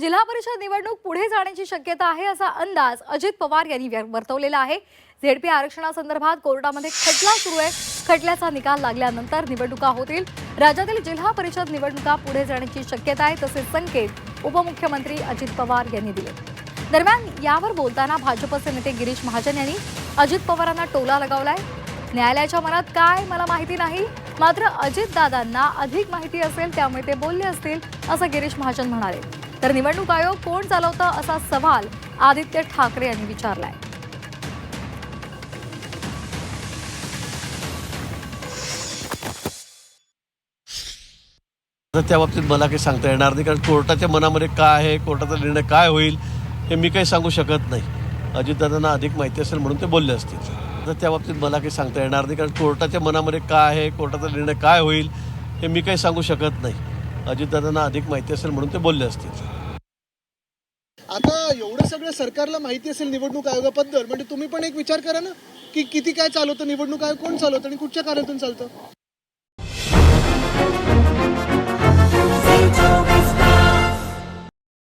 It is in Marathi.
जिल्हा परिषद निवडणूक पुढे जाण्याची शक्यता आहे असा अंदाज अजित पवार यांनी वर्तवलेला आहे. झेडपी आरक्षणासंदर्भात कोर्टामध्ये खटला सुरू आहे. खटल्याचा निकाल लागल्यानंतर निवडणुका होतील. राज्यातील जिल्हा परिषद निवडणुका पुढे जाण्याची शक्यता आहे तसे संकेत उपमुख्यमंत्री अजित पवार यांनी दिले. दरम्यान यावर बोलताना भाजपचे नेते गिरीश महाजन यांनी अजित पवारांना टोला लगावलाय. न्यायालयाच्या मनात काय? मला माहिती नाही. मात्र अजितदादांना अधिक माहिती असेल त्यामुळे ते बोलले असतील असं गिरीश महाजन म्हणाले. तर निवडणूक आयोग कोण चालवतं असा सवाल आदित्य ठाकरे यांनी विचारलाय. त्या बाबतीत मला काही सांगता येणार नाही कारण कोर्टाच्या मनामध्ये काय आहे कोर्टाचा निर्णय काय होईल हे मी काही सांगू शकत नाही. अजितदादांना अधिक माहिती असेल म्हणून ते बोलले असतील. तर त्या बाबतीत मला काही सांगता येणार नाही कारण कोर्टाच्या मनामध्ये काय आहे कोर्टाचा निर्णय काय होईल हे मी काही सांगू शकत नाही. अजितदादांना अधिक माहिती असेल म्हणून ते बोलले असतील. आता एवढं सगळं सरकारला माहिती असेल निवडणूक आयोगाबद्दल म्हणजे तुम्ही पण एक विचार करा ना की किती काय चालवतं निवडणूक आयोग कोण चालवतं आणि कुठच्या कार्यातून चालतं?